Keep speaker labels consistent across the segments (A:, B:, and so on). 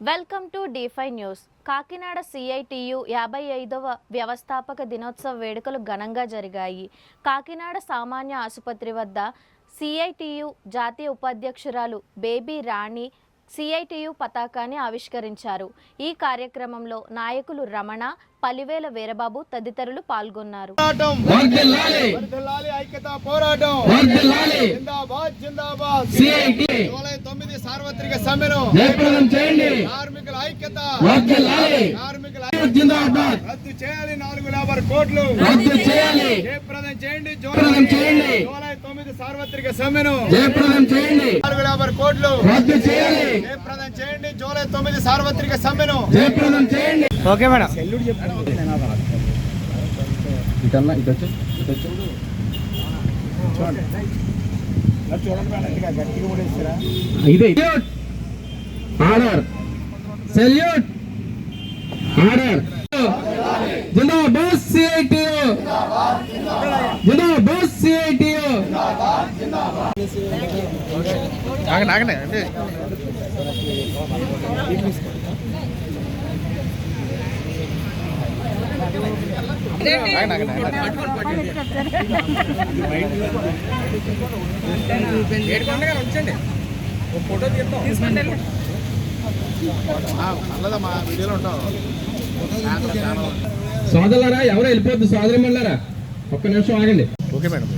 A: Welcome to Defy news. Kakinada CITU యాభై ఐదవ వ్యవస్థాపక దినోత్సవ వేడుకలు ఘనంగా జరిగాయి. కాకినాడ సామాన్య ఆసుపత్రి వద్ద సిఐటియు జాతీయ ఉపాధ్యక్షురాలు బేబీ రాణి సిఐటియు పతాకాన్ని ఆవిష్కరించారు. ఈ కార్యక్రమంలో నాయకులు రమణ పలివేల వీరబాబు తదితరులు పాల్గొన్నారు.
B: పోరాటం! జిందాబాద్ జిందాబాద్.
C: సిఐటి
B: జూలై తొమ్మిది సార్వత్రిక సమ్మెను
C: జయప్రదం చేయండి.
B: కార్మికుల ఐక్యత. కార్మికుల
C: జిందాబాద్.
B: రద్దు చేయాలి నాలుగు లేబర్ కోట్లు
C: రద్దు చేయాలి.
B: జయప్రదం చేయండి.
C: జయప్రదం చేయండి.
B: జూలై తొమ్మిది సార్వత్రిక సమ్మెను
C: జయప్రదం చేయండి.
B: నాలుగు లేబర్ కోట్లు
C: రద్దు చేయాలి.
B: జయప్రదం చేయండి. జూలై తొమ్మిది సార్వత్రిక సమ్మెను
C: జయప్రదం చేయండి.
B: Okay madam.
C: ఇటన్నా ఇటొచ్చు. ఇటొచ్చు. ఇదే. ఆర్డర్. సెల్యూట్. ఆర్డర్. జిందాబాద్ సిఐటియు. జిందాబాద్
B: వీడియోలో ఉంటాం
C: సోదరులారా ఎవరు వెళ్ళిపోద్దు సోదరి మళ్ళారా ఒక్క నిమిషం ఆగండి.
B: Okay madam.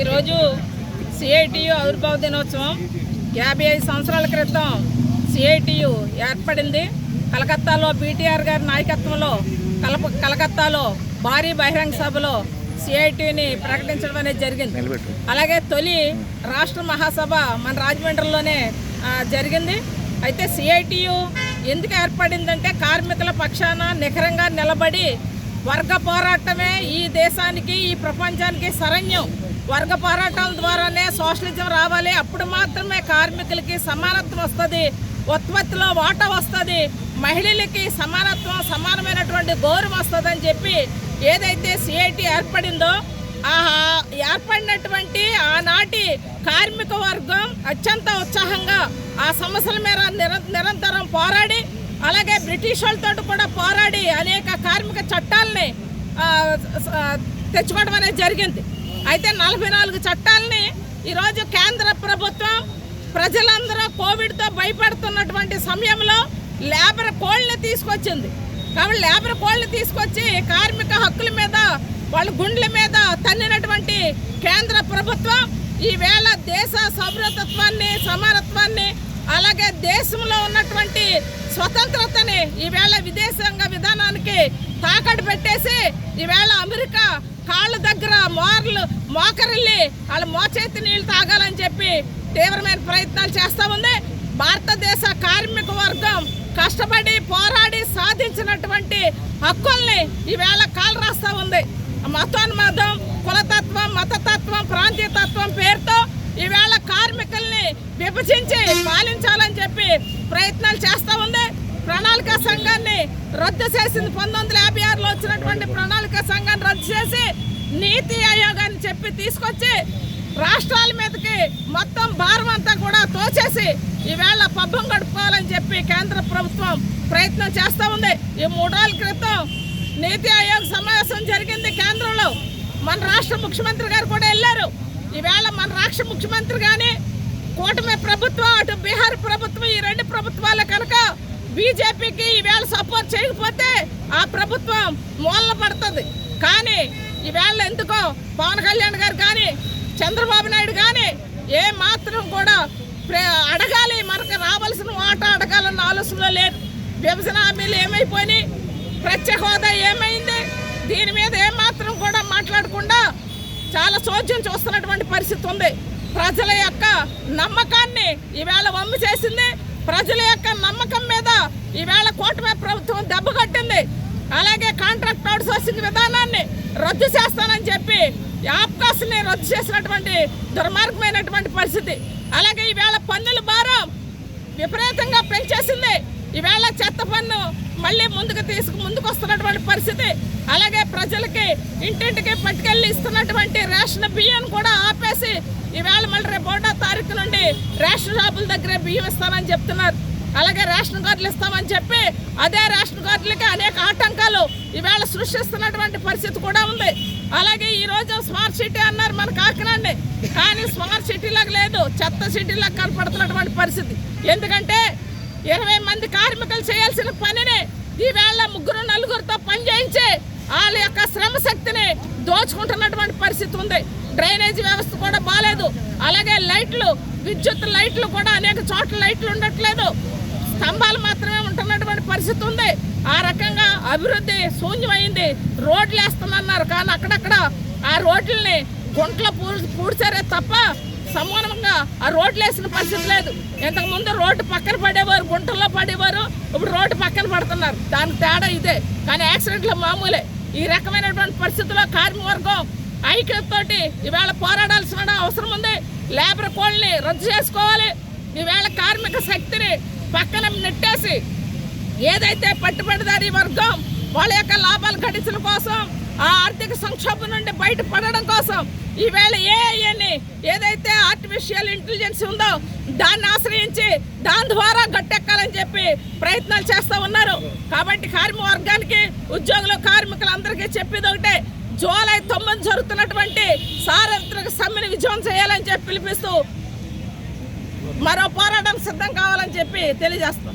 D: ఈరోజు సిఐటియు ఆవిర్భావ దినోత్సవం. యాభై ఐదు సంవత్సరాల క్రితం సిఐటియు ఏర్పడింది. కలకత్తాలో బీటీఆర్ గారి నాయకత్వంలో కలప కలకత్తాలో భారీ బహిరంగ సభలో సిఐటిని ప్రకటించడం అనేది జరిగింది. అలాగే తొలి రాష్ట్ర మహాసభ మన రాజమండ్రిలోనే జరిగింది. అయితే సిఐటియు ఎందుకు ఏర్పడిందంటే కార్మికుల పక్షాన నిఖరంగా నిలబడి వర్గ పోరాటమే ఈ దేశానికి ఈ ప్రపంచానికి శరణ్యం. వర్గ పోరాటాల ద్వారానే సోషలిజం రావాలి. అప్పుడు మాత్రమే కార్మికులకి సమానత్వం వస్తుంది. ఉత్పత్తిలో వాటా వస్తుంది. మహిళలకి సమానత్వం సమానమైనటువంటి గౌరవం వస్తుందని చెప్పి ఏదైతే సిఐటి ఏర్పడిందో ఆ ఏర్పడినటువంటి ఆనాటి కార్మిక వర్గం అత్యంత ఉత్సాహంగా ఆ సమస్యల మీద నిరంతరం పోరాడి అలాగే బ్రిటిష్ వాళ్ళతో కూడా పోరాడి అనేక కార్మిక చట్టాలని తెచ్చుకోవడం అనేది జరిగింది. అయితే నలభై నాలుగు చట్టాలని ఈరోజు కేంద్ర ప్రభుత్వం ప్రజలందరూ కోవిడ్తో భయపడుతున్నటువంటి సమయంలో లేబర్ కోడ్ని తీసుకొచ్చింది. కాబట్టి లేబర్ కోడ్లు తీసుకొచ్చి కార్మిక హక్కుల మీద వాళ్ళ గుండెల మీద తన్నినటువంటి కేంద్ర ప్రభుత్వం ఈవేళ దేశ సౌరతత్వాన్ని సమానత్వాన్ని అలాగే దేశంలో ఉన్నటువంటి స్వతంత్రతని ఈవేళ విదేశాంగ విధానానికి తాకట్టు పెట్టేసి ఈవేళ అమెరికా కాళ్ళ దగ్గర మోర్లు మోకరిల్లి వాళ్ళ మోచేతి నీళ్ళు తాగాలని చెప్పి తీవ్రమైన ప్రయత్నాలు చేస్తూ ఉంది. భారతదేశ కార్మిక వర్గం కష్టపడి పోరాడి సాధించినటువంటి హక్కుల్ని ఈవేళ కాలు రాస్తా ఉంది. మతోన్మాదం కులతత్వం మతతత్వం ప్రాంతీయతత్వం పేరుతో ఈవేళ కార్మికుల్ని విభజించి పాలించాలని చెప్పి ప్రయత్నాలు చేస్తూ ఉంది. ప్రణాళిక సంఘాన్ని రద్దు చేసింది పంతొమ్మిది వందల యాభై ఆరులో వచ్చినటువంటి ప్రణాళిక సంఘాన్ని రద్దు చేసి నీతి ఆయోగాన్ని చెప్పి తీసుకొచ్చి రాష్ట్రాల మీదకి మొత్తం భారం అంతా కూడా తోచేసి ఈవేళ పబ్బం గడుపుకోవాలని చెప్పి కేంద్ర ప్రభుత్వం ప్రయత్నం చేస్తూ ఉంది. ఈ మూడు క్రితం నీతి ఆయోగ్ సమావేశం జరిగింది కేంద్రంలో. మన రాష్ట్ర ముఖ్యమంత్రి గారు కూడా వెళ్ళారు. ఈవేళ మన రాష్ట్ర ముఖ్యమంత్రి కానీ కూటమి ప్రభుత్వం అటు బీహార్ ప్రభుత్వం ఈ రెండు ప్రభుత్వాలు కనుక బీజేపీకి ఈవేళ సపోర్ట్ చేయకపోతే ఆ ప్రభుత్వం మూలన పడుతుంది. కానీ ఈవేళ ఎందుకో పవన్ కళ్యాణ్ గారు కానీ చంద్రబాబు నాయుడు కానీ ఏ మాత్రం కూడా అడగాలి మనకు రావాల్సిన వాటా అడగాలన్న ఆలోచనలో లేదు విభజన హామీలు ఏమైపోయినాయి? ప్రత్యేక హోదా ఏమైంది? దీని మీద ఏమాత్రం కూడా మాట్లాడకుండా చాలా చోద్యం చూస్తున్నటువంటి పరిస్థితి ఉంది. ప్రజల యొక్క నమ్మకాన్ని ఈవేళ వమ్ము చేసింది. ప్రజల యొక్క నమ్మకం మీద ఈవేళ కూటమి ప్రభుత్వం దెబ్బ కట్టింది. అలాగే కాంట్రాక్ట్ అవుట్సోర్సింగ్ విధానాన్ని రద్దు చేస్తానని చెప్పి ఆప్కాస్ని రద్దు చేసినటువంటి దుర్మార్గమైనటువంటి పరిస్థితి. అలాగే ఈవేళ పన్నుల భారం విపరీతంగా పెంచేసింది. ఈవేళ చెత్త పన్ను మళ్ళీ ముందుకు తీసుకు ముందుకు వస్తున్నటువంటి పరిస్థితి. అలాగే ప్రజలకి ఇంటింటికి పట్టుకెళ్ళి ఇస్తున్నటువంటి రేషన్ బియ్యం కూడా ఆపేసి ఈవేళ మళ్ళీ రేపు ఒకటో తారీఖు నుండి రేషన్ షాపుల దగ్గరే బియ్యం ఇస్తానని చెప్తున్నారు. అలాగే రేషన్ కార్డులు ఇస్తామని చెప్పి అదే రేషన్ కార్డులకి అనేక ఆటంకాలు ఈవేళ సృష్టిస్తున్నటువంటి పరిస్థితి కూడా ఉంది. అలాగే ఈ రోజు స్మార్ట్ సిటీ అన్నారు మన కాకినాడని. కానీ స్మార్ట్ సిటీలకు లేదు చెత్త సిటీలాగా కనపడుతున్నటువంటి పరిస్థితి. ఎందుకంటే ఇరవై మంది కార్మికులు చేయాల్సిన పనిని ఈవేళ ముగ్గురు నలుగురితో పని చేయించి వాళ్ళ యొక్క శ్రమ శక్తిని దోచుకుంటున్నటువంటి పరిస్థితి ఉంది. డ్రైనేజీ వ్యవస్థ కూడా బాగాలేదు అలాగే లైట్లు విద్యుత్ లైట్లు కూడా అనేక చోట్ల లైట్లు ఉండట్లేదు. స్తంభాలు మాత్రమే ఉంటున్నటువంటి పరిస్థితి ఉంది. ఆ రకంగా అభివృద్ధి శూన్యమైంది. రోడ్లు వేస్తామన్నారు కానీ అక్కడక్కడ ఆ రోడ్లని గుంట్లో పూడ్ పూడ్చారే తప్ప సమానంగా ఆ రోడ్లు వేసిన పరిస్థితి లేదు. ఇంతకుముందు రోడ్డు పక్కన పడేవారు గుంటల్లో పడేవారు. ఇప్పుడు రోడ్డు పక్కన పడుతున్నారు. దానికి తేడా ఇదే. కానీ యాక్సిడెంట్లు మామూలే. ఈ రకమైనటువంటి పరిస్థితుల్లో కార్మికవర్గం ఐక్యతతోటి ఈవేళ పోరాడాల్సిన అవసరం ఉంది. లేబర్ కోడ్ని రద్దు చేసుకోవాలి. ఈవేళ కార్మిక శక్తిని పక్కన నెట్టేసి ఏదైతే పట్టుబడిదారీ వర్గం వాళ్ళ యొక్క లాభాలు గడించడం కోసం ఆ ఆర్థిక సంక్షోభం నుండి బయటపడడం కోసం ఈవేళ ఏఐని ఏదైతే ఆర్టిఫిషియల్ ఇంటెలిజెన్స్ ఉందో దాన్ని ఆశ్రయించి దాని ద్వారా గట్టెక్కాలని చెప్పి ప్రయత్నాలు చేస్తూ ఉన్నారు. కాబట్టి కార్మిక వర్గానికి ఉద్యోగులు కార్మికులందరికీ చెప్పేది ఒకటే జూలై తొమ్మిది జరుగుతున్నటువంటి సార్వత్రిక సమ్మెను విజయం చేయాలని చెప్పి పిలిపిస్తూ మరో పోరాటం సిద్ధం కావాలని తెలియజేస్తాం.